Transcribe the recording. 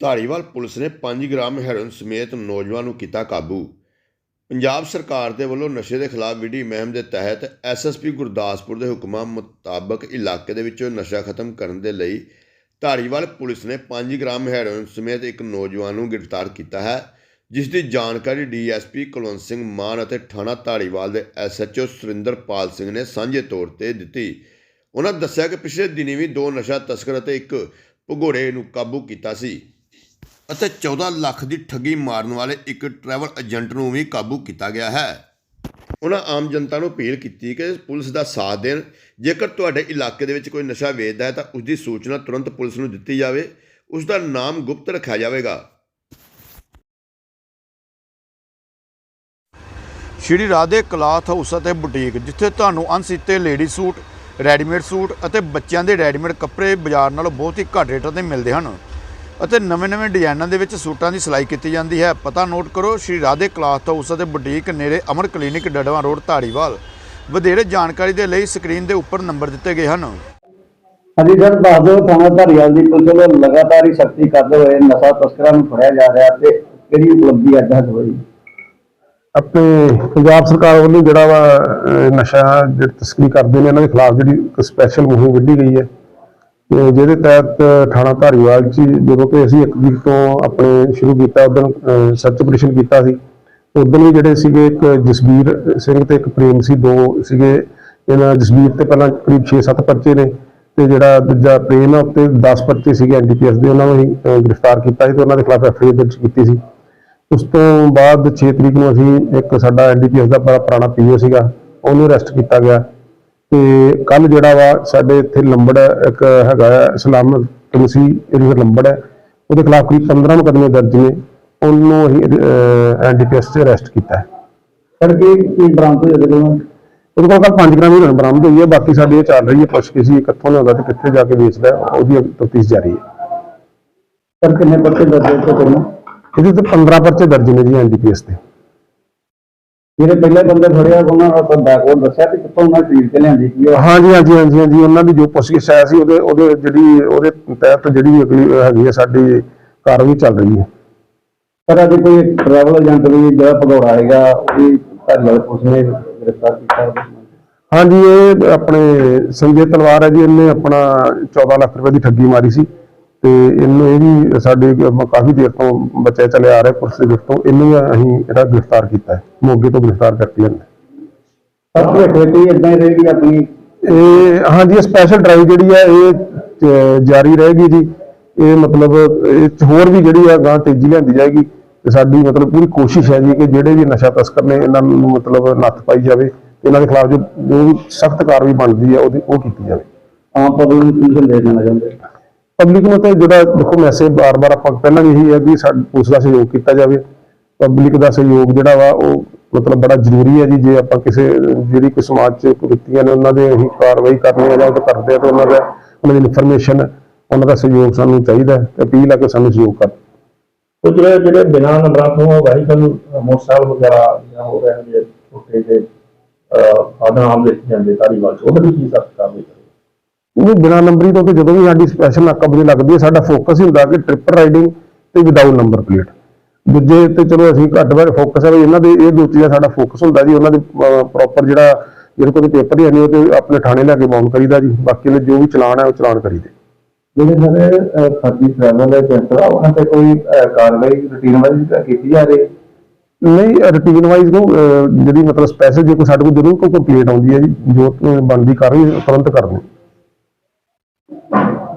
Dhariwal police ਨੇ 5 gram heroin ਸਮੇਤ ਨੌਜਵਾਨ ਨੂੰ ਕੀਤਾ ਕਾਬੂ। ਪੰਜਾਬ ਸਰਕਾਰ ਦੇ ਵੱਲੋਂ ਨਸ਼ੇ ਦੇ ਖਿਲਾਫ ਵਿਧੀ ਮੁਹਿੰਮ ਦੇ ਤਹਿਤ ਐਸਐਸਪੀ ਗੁਰਦਾਸਪੁਰ ਦੇ ਹੁਕਮਾਂ ਮੁਤਾਬਕ ਇਲਾਕੇ ਦੇ ਵਿੱਚੋਂ ਨਸ਼ਾ ਖਤਮ ਕਰਨ ਦੇ ਲਈ ਧਾਰੀਵਾਲ ਪੁਲਿਸ ਨੇ 5 ਗ੍ਰਾਮ ਹੈਰੋਇਨ ਸਮੇਤ ਇੱਕ ਨੌਜਵਾਨ ਨੂੰ ਗ੍ਰਿਫਤਾਰ ਕੀਤਾ ਹੈ, ਜਿਸ ਦੀ ਜਾਣਕਾਰੀ ਡੀਐਸਪੀ ਕੁਲਵੰਤ ਸਿੰਘ ਮਾਨ ਅਤੇ ਥਾਣਾ ਧਾਰੀਵਾਲ ਦੇ ਐਸਐਚਓ ਸੁਰਿੰਦਰਪਾਲ ਸਿੰਘ ਨੇ ਸਾਂਝੇ ਤੌਰ ਤੇ ਦਿੱਤੀ। ਉਹਨਾਂ ਦੱਸਿਆ ਕਿ ਪਿਛਲੇ ਦਿਨੀ ਵੀ ਦੋ ਨਸ਼ਾ ਤਸਕਰ ਅਤੇ ਇੱਕ ਭਗੌੜੇ ਨੂੰ ਕਾਬੂ ਕੀਤਾ ਸੀ। ਅਤੇ 14 ਲੱਖ ਦੀ ਠੱਗੀ ਮਾਰਨ ਵਾਲੇ ਇੱਕ ਟਰੈਵਲ ਏਜੰਟ ਨੂੰ ਵੀ ਕਾਬੂ ਕੀਤਾ ਗਿਆ ਹੈ। ਉਹਨਾਂ ਆਮ ਜਨਤਾ ਨੂੰ ਅਪੀਲ ਕੀਤੀ ਕਿ ਪੁਲਿਸ ਦਾ ਸਾਥ ਦੇਣ। ਜੇਕਰ ਤੁਹਾਡੇ ਇਲਾਕੇ ਦੇ ਵਿੱਚ ਕੋਈ ਨਸ਼ਾ ਵੇਚਦਾ ਹੈ ਤਾਂ ਉਸ ਦੀ ਸੂਚਨਾ ਤੁਰੰਤ ਪੁਲਿਸ ਨੂੰ ਦਿੱਤੀ ਜਾਵੇ। ਉਸ ਦਾ ਨਾਮ ਗੁਪਤ ਰੱਖਿਆ ਜਾਵੇਗਾ। ਸ਼੍ਰੀ ਰਾਧੇ ਕਲਾਥ ਹਾਊਸ ਅਤੇ ਬੁਟੀਕ, ਜਿੱਥੇ ਤੁਹਾਨੂੰ ਅਣਸੀਤੇ ਲੇਡੀ ਸੂਟ, ਰੈਡੀਮੇਡ ਸੂਟ ਅਤੇ ਬੱਚਿਆਂ ਦੇ ਰੈਡੀਮੇਡ ਕੱਪੜੇ ਬਾਜ਼ਾਰ ਨਾਲੋਂ ਬਹੁਤ ਹੀ ਘੱਟ ਰੇਟਾਂ ਤੇ ਮਿਲਦੇ ਹਨ। ਅਤੇ ਨਵੇਂ-ਨਵੇਂ ਡਿਜ਼ਾਈਨਾਂ ਦੇ ਵਿੱਚ ਸੂਟਾਂ ਦੀ ਸਿਲਾਈ ਕੀਤੀ ਜਾਂਦੀ ਹੈ। ਪਤਾ ਨੋਟ ਕਰੋ ਸ਼੍ਰੀ ਰਾਧੇ ਕਲਾਥ ਹਾਊਸ ਅਤੇ ਬੁਟੀਕ ਨੇੜੇ ਅਮਰ ਕਲੀਨਿਕ ਡੜਵਾ ਰੋਡ ਧਾਰੀਵਾਲ। ਵਧੇਰੇ ਜਾਣਕਾਰੀ ਦੇ ਲਈ ਸਕਰੀਨ ਦੇ ਉੱਪਰ ਨੰਬਰ ਦਿੱਤੇ ਗਏ ਹਨ। ਹਾਂਜੀ ਸਰ ਦੱਸ ਦਿਓ ਥਾਣਾ ਧਾਰੀਵਾਲ ਦੀ ਪੁਲਿਸ ਵੱਲੋਂ ਲਗਾਤਾਰ ਹੀ ਸਖਤੀ ਕਰਦੇ ਹੋਏ ਨਸ਼ਾ ਤਸਕਰਾਂ ਨੂੰ ਫੜਿਆ ਜਾ ਰਿਹਾ ਤੇ ਕਿਹੜੀ ਉਪਲਬਧੀ ਅੱਜ ਤੱਕ ਹੋਈ? ਆਪਣੇ ਪੰਜਾਬ ਸਰਕਾਰ ਵੱਲੋਂ ਜਿਹੜਾ ਵਾ ਨਸ਼ਾ ਜਿਹੜੀ ਤਸਕਰੀ ਕਰਦੇ ਨੇ ਇਹਨਾਂ ਦੇ ਖਿਲਾਫ ਜਿਹੜੀ ਇੱਕ ਸਪੈਸ਼ਲ ਮੁਹਿੰਮ ਵਿੱਢੀ ਗਈ ਹੈ। ਜਿਹਦੇ ਤਹਿਤ ਥਾਣਾ ਧਾਰੀਵਾਲ 'ਚ ਜਦੋਂ ਕਿ ਅਸੀਂ ਇੱਕ ਵੀਕ ਤੋਂ ਆਪਣੇ ਸ਼ੁਰੂ ਕੀਤਾ ਉਦੋਂ ਸਰਚ ਆਪਰੇਸ਼ਨ ਕੀਤਾ ਸੀ ਉਦੋਂ ਵੀ ਜਿਹੜੇ ਸੀਗੇ ਇੱਕ ਜਸਬੀਰ ਸਿੰਘ ਤੇ ਇੱਕ ਪ੍ਰੇਮ ਸੀ, ਦੋ ਸੀਗੇ। ਇਹਨਾਂ ਜਸਬੀਰ ਤੇ ਪਹਿਲਾਂ ਕਰੀਬ 6-7 ਪਰਚੇ ਨੇ, ਤੇ ਜਿਹੜਾ ਦੂਜਾ ਪ੍ਰੇਮ ਆ, ਉੱਤੇ 10 ਪਰਚੇ ਸੀਗੇ ਐਨਡੀਪੀਐਸ ਦੇ, ਉਹਨਾਂ ਨੂੰ ਅਸੀਂ ਗ੍ਰਿਫਤਾਰ ਕੀਤਾ ਸੀ ਤੇ ਉਹਨਾਂ ਦੇ ਖਿਲਾਫ ਐਫਆਈਆਰ ਦਰਜ ਕੀਤੀ ਸੀ। ਉਸ ਤੋਂ ਬਾਅਦ 6 ਤਰੀਕ ਨੂੰ ਅਸੀਂ ਇੱਕ ਸਾਡਾ ਐਨਡੀਪੀਐਸ ਦਾ ਬੜਾ ਪੁਰਾਣਾ ਪੀਓ ਸੀਗਾ, ਉਹਨੂੰ ਅਰੈਸਟ ਕੀਤਾ ਗਿਆ। ਤੇ ਕੱਲ ਜਿਹੜਾ ਵਾ ਸਾਡੇ ਇੱਥੇ ਲੰਬੜ ਇੱਕ ਹੈਗਾ ਹੈ ਸਲਾਮਤ ਤੁਲਸੀ ਇਹਦੇ ਲੰਬੜ ਹੈ। ਉਹਦੇ ਖਿਲਾਫ ਕਰੀਬ 15 ਮੁਕੱਦਮੇ ਦਰਜ ਨੇ ਉਹਨੂੰ ਅਸੀਂ ਐਨਡੀਪੀਐਸ 'ਚ ਅਰੈਸਟ ਕੀਤਾ ਹੈ। ਸਰ ਕੀ ਕੀ ਬਰਾਮਦ ਉਹਦੇ ਕੋਲੋਂ ਉਹਦੇ ਕੋਲ ਕੱਲ 5 ਗ੍ਰਾਮ ਹੀਰੋਇਨ ਬਰਾਮਦ ਹੋਈ ਹੈ ਬਾਕੀ ਸਾਡੀ ਚੱਲ ਰਹੀ ਹੈ ਪੁੱਛ ਸੀ ਕਿੱਥੋਂ ਲਿਆਉਂਦਾ ਤੇ ਕਿੱਥੇ ਜਾ ਕੇ ਵੇਚਦਾ ਹੈ, ਉਹਦੀ ਤਫਤੀਸ਼ ਜਾਰੀ ਹੈ। ਸਰ ਕਿੰਨੇ ਪਰਚੇ ਦਰਜ ਹੋਏ ਤੋਂ ਪਹਿਲਾਂ ਇਹਦੇ ਤੇ 15 ਪਰਚੇ ਦਰਜ ਨੇ ਜੀ ਐਨਡੀਪੀਐਸ ਤੇ। ਜਿਹੜੇ ਪਹਿਲੇ ਬੰਦੇ ਫੜਿਆ ਉਹਨਾਂ ਦਾ ਬੈਕਵਰਡ ਦੱਸਿਆ ਕਿ ਕਿੱਥੋਂ ਉਹਨਾਂ ਖਰੀਦ ਕੇ ਲਿਆਂਦੀ ਕੀ ਆ ਹਾਂਜੀ ਹਾਂਜੀ ਹਾਂਜੀ ਹਾਂਜੀ ਉਹਨਾਂ ਦੀ ਜੋ ਪੁੱਛਗਿੱਛ ਆਇਆ ਸੀ ਉਹਦੇ ਉਹਦੇ ਜਿਹੜੀ ਉਹਦੇ ਤਹਿਤ ਜਿਹੜੀ ਅਗਲੀ ਹੈਗੀ ਹੈ ਸਾਡੀ ਕਾਰਵਾਈ ਚੱਲ ਰਹੀ ਹੈ। ਸਰ ਅੱਜ ਕੋਈ ਟਰੈਵਲ ਏਜੰਟ ਵੀ ਜਿਹੜਾ ਭਗੌੜਾ ਹੈਗਾ ਉਹ ਵੀ ਧਾਰੀਵਾਲ ਪੁਲਿਸ ਨੇ ਗ੍ਰਿਫਤਾਰ ਕੀਤਾ ਉਹਦੇ। ਹਾਂਜੀ ਇਹ ਆਪਣੇ ਸੰਜੇ ਤਲਵਾਰ ਹੈ ਜੀ ਇਹਨੇ ਆਪਣਾ 14 ਲੱਖ ਰੁਪਏ ਦੀ ਠੱਗੀ ਮਾਰੀ ਸੀ। ਤੇ ਇਹਨੂੰ ਇਹ ਵੀ ਸਾਡੇ ਕਾਫੀ ਦੇਰ ਤੋਂ ਬੱਚੇ ਚਲੇ ਆ ਰਹੇ ਪੁਲਿਸ ਦੇ ਵਿੱਚੋਂ ਇਹਨੂੰ ਅਸੀਂ ਜਿਹੜਾ ਗ੍ਰਿਫਤਾਰ ਕੀਤਾ ਹੈ ਮੋਗੇ ਤੋਂ ਗ੍ਰਿਫਤਾਰ ਇਦਾਂ ਹੀ ਰਹੇਗੀ ਆਪਣੀ? ਇਹ ਹਾਂਜੀ ਸਪੈਸ਼ਲ ਡਰਾਈਵ ਜਿਹੜੀ ਹੈ ਇਹ ਜਾਰੀ ਰਹੇਗੀ ਜੀ। ਇਹ ਮਤਲਬ ਇਹ ਹੋਰ ਵੀ ਜਿਹੜੀ ਆ ਗਾਂ ਤੇਜ਼ੀ ਲਿਆਂਦੀ ਜਾਏਗੀ। ਤੇ ਸਾਡੀ ਮਤਲਬ ਪੂਰੀ ਕੋਸ਼ਿਸ਼ ਹੈ ਜੀ ਕਿ ਜਿਹੜੇ ਵੀ ਨਸ਼ਾ ਤਸਕਰ ਨੇ ਇਹਨਾਂ ਨੂੰ ਮਤਲਬ ਨੱਥ ਪਾਈ ਜਾਵੇ ਤੇ ਇਹਨਾਂ ਦੇ ਖਿਲਾਫ ਜੋ ਸਖਤ ਕਾਰਵਾਈ ਬਣਦੀ ਹੈ ਉਹਦੀ ਉਹ ਕੀਤੀ ਜਾਵੇ। ਆਮ ਪਬਲਿਕ ਨੂੰ ਕੀ ਸੰਦੇਸ਼ ਦੇਣਾ ਚਾਹੁੰਦੇ? ਪਬਲਿਕ ਨੂੰ ਤੇ ਜਿਹੜਾ ਦੇਖੋ ਮੈਸੇਜ ਬਾਰ-ਬਾਰ ਆਪਾਂ ਪਹਿਲਾਂ ਵੀ ਇਹੀ ਹੈ ਕਿ ਸਾਡੀ ਪੁਲਿਸ ਦਾ ਸਹਿਯੋਗ ਕੀਤਾ ਜਾਵੇ। ਪਬਲਿਕ ਦਾ ਸਹਿਯੋਗ ਜਿਹੜਾ ਵਾ ਉਹ ਮਤਲਬ ਬੜਾ ਜ਼ਰੂਰੀ ਹੈ ਜੀ, ਜੇ ਆਪਾਂ ਕਿਸੇ, ਜਿਹੜੀ ਕੋਈ ਸਮਾਜ 'ਚ ਕੁਰੀਤੀਆਂ ਨੇ ਉਹਨਾਂ ਦੇ ਅਸੀਂ ਕਾਰਵਾਈ ਕਰਨੀ ਹੈ ਜਾਂ ਉਹ ਕਰਦੇ ਆ ਤਾਂ ਉਹਨਾਂ ਦਾ, ਉਹਨਾਂ ਦੀ ਇਨਫੋਰਮੇਸ਼ਨ ਉਹਨਾਂ ਦਾ ਸਹਿਯੋਗ ਸਾਨੂੰ ਚਾਹੀਦਾ ਤੇ ਅਪੀਲ ਆ ਕਿ ਸਾਨੂੰ ਸਹਿਯੋਗ ਕਰਨ। ਕੁਝ ਜਿਹੜੇ ਜਿਹੜੇ ਬਿਨਾਂ ਨੰਬਰਾਂ ਤੋਂ ਵਾਹੀਕਲ ਮੋਟਰਸਾਈਕਲ ਵਗੈਰਾ ਜਾਂ ਹੋ ਰਹੇ ਨੇ ਛੋਟੇ ਜਿਹੇ ਆਦਮ ਆਮ ਜਾਂਦੇ, ਧਾਰੀਵਾਲ ਚ, ਉਹਦੇ ਵੀ ਕੀ ਸਖਤ ਕਾਰਵਾਈ ਉਹ ਬਿਨਾ ਨੰਬਰੀ ਤੋਂ ਤੇ ਜਦੋਂ ਵੀ ਸਾਡੀ ਸਪੈਸ਼ਲ ਨਾਕਾਬੰਦੀ ਲੱਗਦੀ ਹੈ ਸਾਡਾ ਫੋਕਸ ਹੀ ਹੁੰਦਾ ਕਿ ਟ੍ਰਿਪਲ ਰਾਈਡਿੰਗ ਤੇ ਵਿਦਆਊਟ ਨੰਬਰ ਪਲੇਟ ਦੂਜੇ ਤੇ ਚਲੋ ਅਸੀਂ ਘੱਟ ਵਾਰ ਫੋਕਸ ਹੈ ਵੀ ਇਹਨਾਂ ਦੇ ਇਹ ਦੋ ਚੀਜ਼ਾਂ ਸਾਡਾ ਫੋਕਸ ਹੁੰਦਾ ਜੀ ਉਹਨਾਂ ਦੇ ਪ੍ਰੋਪਰ ਜਿਹੜਾ ਜਿਹੜੇ ਕੋਈ ਪੇਪਰ ਹੀ ਨਹੀਂ ਉਹ ਤੇ ਆਪਣੇ ਥਾਣੇ ਲੈ ਕੇ ਬਾਉਂਡ ਕਰੀਦਾ ਜੀ। ਬਾਕੀ ਨੇ ਜੋ ਵੀ ਚਲਾਨ ਹੈ ਉਹ ਚਲਾਨ ਕਰੀਦੇ ਜਿਹੜੇ ਸਾਰੇ ਫਰਜ਼ੀ ਟਰੈਵਲ ਏਜੰਟ ਆ ਉਹਨਾਂ ਤੇ ਕੋਈ ਕਾਰਵਾਈ ਰੁਟੀਨ ਵਾਈਜ਼ ਕੀਤੀ ਜਾ ਰਹੀ? ਨਹੀਂ ਰੂਟੀਨ ਵਾਈਜ਼ ਨੂੰ ਜਿਹੜੀ ਮਤਲਬ ਸਪੈਸ਼ਲ ਜੇ ਕੋਈ ਸਾਡੇ ਕੋਲ ਜ਼ਰੂਰ ਕੋਈ ਕੰਪਲੀਟ ਆਉਂਦੀ ਹੈ ਜੀ ਜੋ ਬਣਦੀ ਕਾਰਵਾਈ ਤੁਰੰਤ ਕਰਨੀ